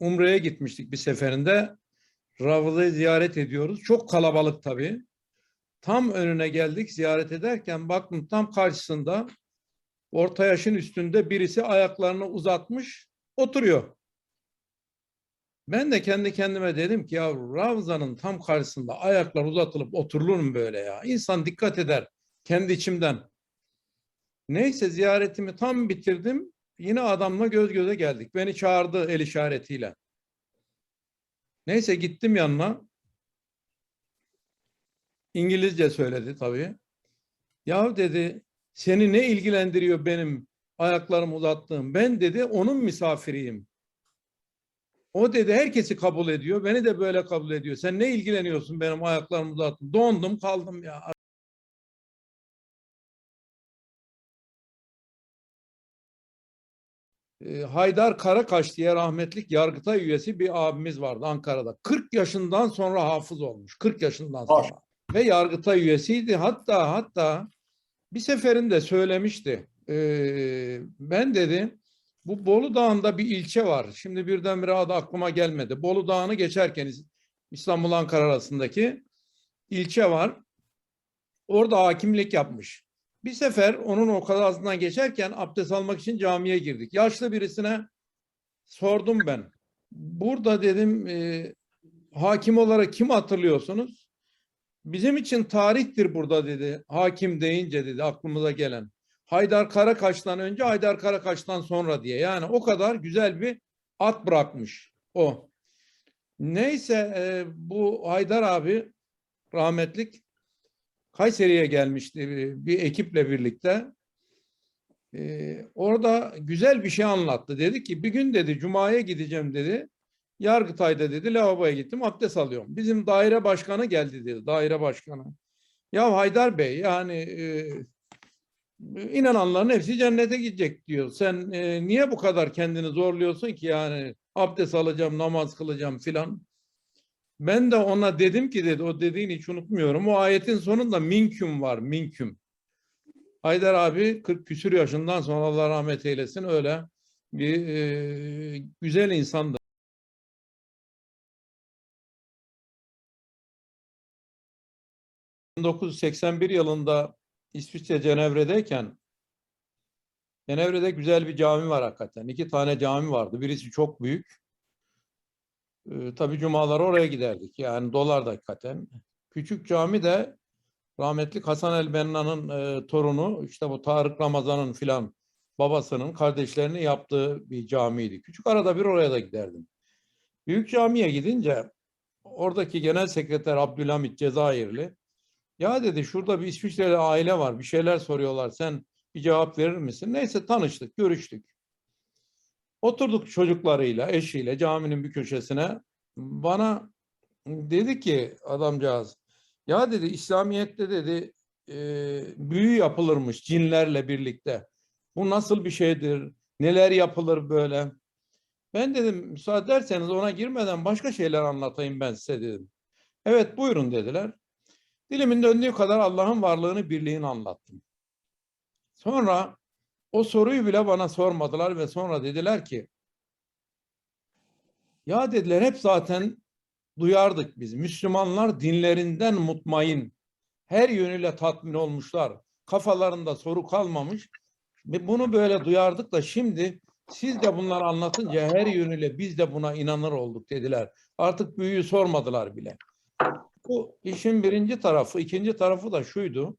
Umre'ye gitmiştik bir seferinde. Ravza'yı ziyaret ediyoruz. Çok kalabalık tabii. Tam önüne geldik ziyaret ederken baktım tam karşısında orta yaşın üstünde birisi ayaklarını uzatmış oturuyor. Ben de kendi kendime dedim ki ya Ravza'nın tam karşısında ayaklar uzatılıp oturulur mu böyle ya? İnsan dikkat eder kendi içimden. Neyse ziyaretimi tam bitirdim. Yine adamla göz göze geldik. Beni çağırdı el işaretiyle. Neyse gittim yanına. İngilizce söyledi tabii. Ya dedi seni ne ilgilendiriyor benim ayaklarımı uzattığım? Ben dedi onun misafiriyim. O dedi herkesi kabul ediyor. Beni de böyle kabul ediyor. Sen ne ilgileniyorsun benim ayaklarımı uzattım? Dondum kaldım ya. E, Haydar Karakaş diye rahmetlik Yargıtay üyesi bir abimiz vardı Ankara'da. 40 yaşından sonra hafız olmuş. 40 yaşından sonra. Maşallah. Ve Yargıtay üyesiydi. Hatta hatta bir seferinde söylemişti. E, ben dedi bu Bolu Dağı'nda bir ilçe var. Şimdi birdenbire adı aklıma gelmedi. Bolu Dağı'nı geçerken İstanbul Ankara arasındaki ilçe var. Orada hakimlik yapmış. Bir sefer onun o kazasından geçerken abdest almak için camiye girdik. Yaşlı birisine sordum ben. Burada dedim e, hakim olarak kim hatırlıyorsunuz? Bizim için tarihtir burada dedi. Hakim deyince dedi aklımıza gelen. Haydar Karakaş'tan önce Haydar Karakaş'tan sonra diye. Yani o kadar güzel bir at bırakmış o. Neyse e, bu Haydar abi rahmetlik Kayseri'ye gelmişti bir- ekiple birlikte. Ee, orada güzel bir şey anlattı. Dedi ki bir gün dedi Cuma'ya gideceğim dedi. Yargıtay'da dedi lavaboya gittim abdest alıyorum. Bizim daire başkanı geldi dedi daire başkanı. Ya Haydar Bey yani e, inananların hepsi cennete gidecek diyor. Sen e, niye bu kadar kendini zorluyorsun ki yani abdest alacağım namaz kılacağım filan. Ben de ona dedim ki dedi o dediğini hiç unutmuyorum. O ayetin sonunda minküm var minküm. Haydar abi 40 küsür yaşından sonra Allah rahmet eylesin öyle bir e, güzel insandı. ...1981 yılında İsviçre Cenevre'deyken... ...Cenevre'de güzel bir cami var hakikaten. İki tane cami vardı. Birisi çok büyük. Ee, tabii cumalar oraya giderdik. Yani dolar da hakikaten. Küçük cami de rahmetli Hasan el Benna'nın e, torunu işte bu Tarık Ramazan'ın filan babasının kardeşlerinin yaptığı bir camiydi. Küçük arada bir oraya da giderdim. Büyük camiye gidince oradaki genel sekreter Abdülhamit Cezayirli ya dedi şurada bir İsviçreli aile var bir şeyler soruyorlar sen bir cevap verir misin? Neyse tanıştık görüştük. Oturduk çocuklarıyla, eşiyle caminin bir köşesine. Bana dedi ki adamcağız, ya dedi İslamiyet'te dedi e, büyü yapılırmış cinlerle birlikte. Bu nasıl bir şeydir? Neler yapılır böyle? Ben dedim müsaade ederseniz ona girmeden başka şeyler anlatayım ben size dedim. Evet buyurun dediler. Dilimin döndüğü kadar Allah'ın varlığını, birliğini anlattım. Sonra o soruyu bile bana sormadılar ve sonra dediler ki ya dediler hep zaten duyardık biz. Müslümanlar dinlerinden mutmain, her yönüyle tatmin olmuşlar. Kafalarında soru kalmamış. Bunu böyle duyardık da şimdi siz de bunları anlatınca her yönüyle biz de buna inanır olduk dediler. Artık büyüyü sormadılar bile. Bu işin birinci tarafı. ikinci tarafı da şuydu.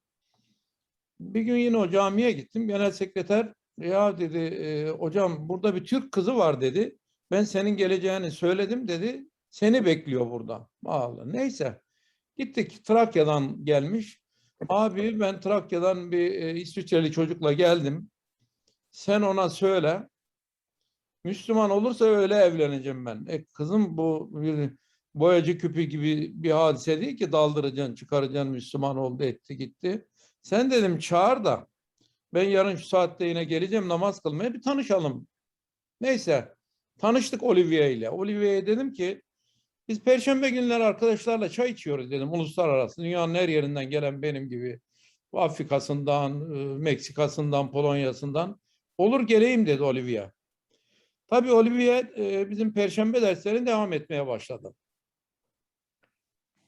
Bir gün yine o camiye gittim. Genel sekreter ya dedi e, hocam burada bir Türk kızı var dedi. Ben senin geleceğini söyledim dedi. Seni bekliyor burada. Allah. Neyse. Gittik Trakya'dan gelmiş. Abi ben Trakya'dan bir e, İsviçreli çocukla geldim. Sen ona söyle. Müslüman olursa öyle evleneceğim ben. E kızım bu bir boyacı küpü gibi bir hadise değil ki daldıracaksın, çıkaracaksın Müslüman oldu etti gitti. Sen dedim çağır da ben yarın şu saatte yine geleceğim namaz kılmaya bir tanışalım. Neyse tanıştık Olivier ile. Olivier'e dedim ki biz perşembe günleri arkadaşlarla çay içiyoruz dedim uluslararası. Dünyanın her yerinden gelen benim gibi Afrika'sından, e, Meksika'sından, Polonya'sından. Olur geleyim dedi Olivia. Tabii Olivier e, bizim perşembe derslerine devam etmeye başladı.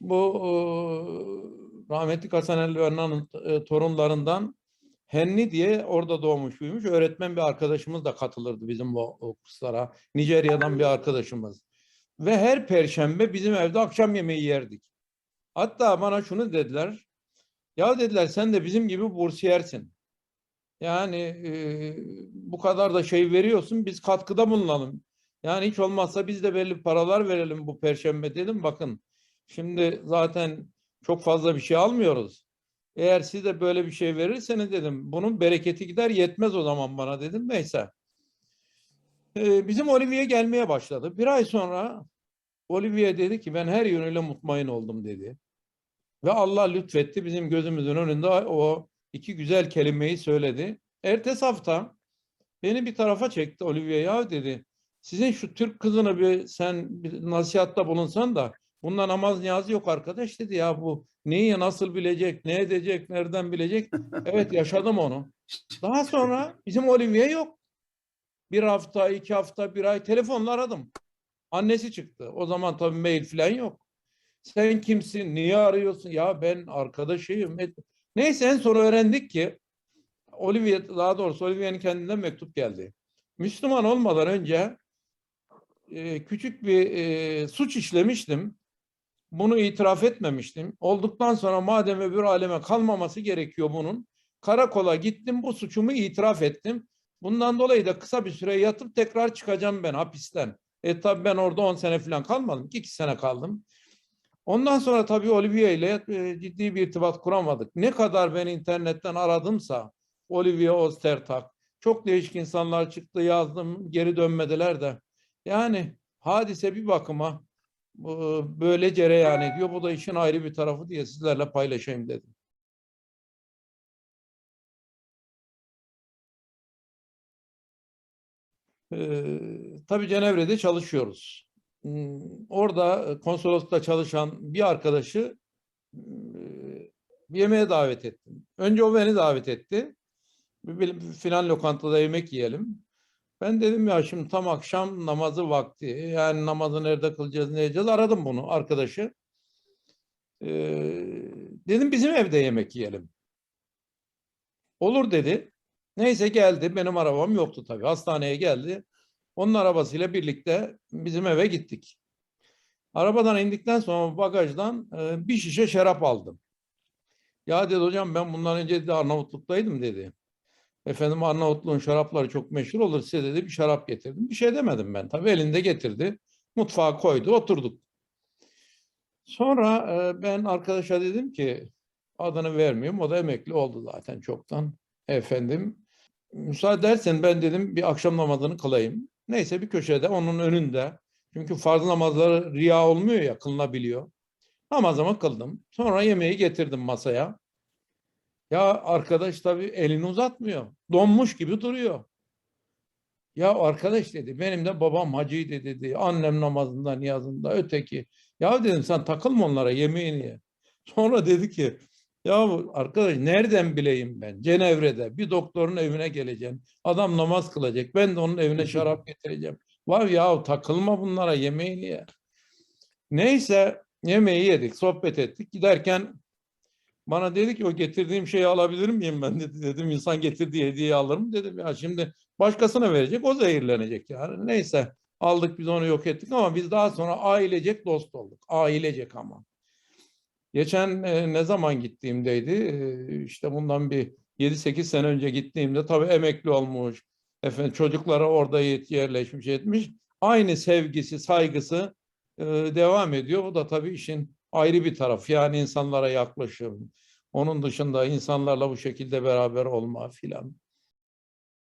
Bu rahmetli Hasan Elvan'ın e, torunlarından Henni diye orada doğmuş büyümüş öğretmen bir arkadaşımız da katılırdı bizim bu o kurslara. Nijerya'dan bir arkadaşımız. Ve her perşembe bizim evde akşam yemeği yerdik. Hatta bana şunu dediler. Ya dediler sen de bizim gibi bursiyersin. Yani e, bu kadar da şey veriyorsun biz katkıda bulunalım. Yani hiç olmazsa biz de belli paralar verelim bu perşembe dedim. Bakın şimdi zaten çok fazla bir şey almıyoruz. Eğer siz de böyle bir şey verirseniz dedim bunun bereketi gider yetmez o zaman bana dedim. Neyse. E, bizim Olivier gelmeye başladı. Bir ay sonra Olivier dedi ki ben her yönüyle mutmain oldum dedi. Ve Allah lütfetti bizim gözümüzün önünde o iki güzel kelimeyi söyledi. Ertesi hafta beni bir tarafa çekti Olivier ya dedi. Sizin şu Türk kızını bir sen bir nasihatta bulunsan da bunda namaz niyazı yok arkadaş dedi ya bu neyi nasıl bilecek, ne edecek, nereden bilecek. Evet yaşadım onu. Daha sonra bizim Olivier yok. Bir hafta, iki hafta, bir ay telefonla aradım. Annesi çıktı. O zaman tabii mail falan yok. Sen kimsin? Niye arıyorsun? Ya ben arkadaşıyım. Neyse en son öğrendik ki Olivier daha doğrusu Olivier'in kendinden mektup geldi. Müslüman olmadan önce e, küçük bir e, suç işlemiştim. Bunu itiraf etmemiştim. Olduktan sonra madem öbür aleme kalmaması gerekiyor bunun. Karakola gittim bu suçumu itiraf ettim. Bundan dolayı da kısa bir süre yatıp tekrar çıkacağım ben hapisten. E tabi ben orada 10 sene falan kalmadım. 2 sene kaldım. Ondan sonra tabii Olivier ile e, ciddi bir irtibat kuramadık. Ne kadar ben internetten aradımsa Olivier Ostertag çok değişik insanlar çıktı yazdım geri dönmediler de. Yani hadise bir bakıma böyle cereyan ediyor. Bu da işin ayrı bir tarafı diye sizlerle paylaşayım dedim. Ee, tabii Cenevre'de çalışıyoruz. Hmm, Orada konsoloslukta çalışan bir arkadaşı bir yemeğe davet ettim. Önce o beni davet etti. Bir filan lokantada yemek yiyelim. Ben dedim ya şimdi tam akşam namazı vakti. Yani namazı nerede kılacağız, ne edeceğiz? Aradım bunu arkadaşı. Ee, dedim bizim evde yemek yiyelim. Olur dedi. Neyse geldi. Benim arabam yoktu tabii. Hastaneye geldi. Onun arabasıyla birlikte bizim eve gittik. Arabadan indikten sonra bagajdan e, bir şişe şarap aldım. Ya dedi hocam ben bundan önce de Arnavutluk'taydım dedi. Efendim Arnavutluğun şarapları çok meşhur olur size dedi bir şarap getirdim. Bir şey demedim ben tabii elinde getirdi. Mutfağa koydu oturduk. Sonra e, ben arkadaşa dedim ki adını vermiyorum o da emekli oldu zaten çoktan. Efendim müsaade edersen ben dedim bir akşam namazını kılayım. Neyse bir köşede onun önünde. Çünkü farz namazları riya olmuyor ya kılınabiliyor. Namazımı kıldım. Sonra yemeği getirdim masaya. Ya arkadaş tabii elini uzatmıyor. Donmuş gibi duruyor. Ya arkadaş dedi benim de babam hacıydı dedi. Annem namazında niyazında öteki. Ya dedim sen takılma onlara yemeğini ye. Sonra dedi ki ya arkadaş nereden bileyim ben? Cenevre'de bir doktorun evine geleceğim. Adam namaz kılacak. Ben de onun evine şarap getireceğim. Var ya takılma bunlara yemeğini ye. Neyse yemeği yedik, sohbet ettik. Giderken bana dedi ki o getirdiğim şeyi alabilir miyim ben dedi. Dedim insan getirdiği hediyeyi alırım dedim. Ya şimdi başkasına verecek o zehirlenecek yani. Neyse aldık biz onu yok ettik ama biz daha sonra ailecek dost olduk. Ailecek ama. Geçen e, ne zaman gittiğimdeydi? E, işte bundan bir 7-8 sene önce gittiğimde tabii emekli olmuş. Efendim çocuklara orada yerleşmiş etmiş. Aynı sevgisi, saygısı e, devam ediyor. Bu da tabii işin ayrı bir tarafı. Yani insanlara yaklaşım. Onun dışında insanlarla bu şekilde beraber olma filan.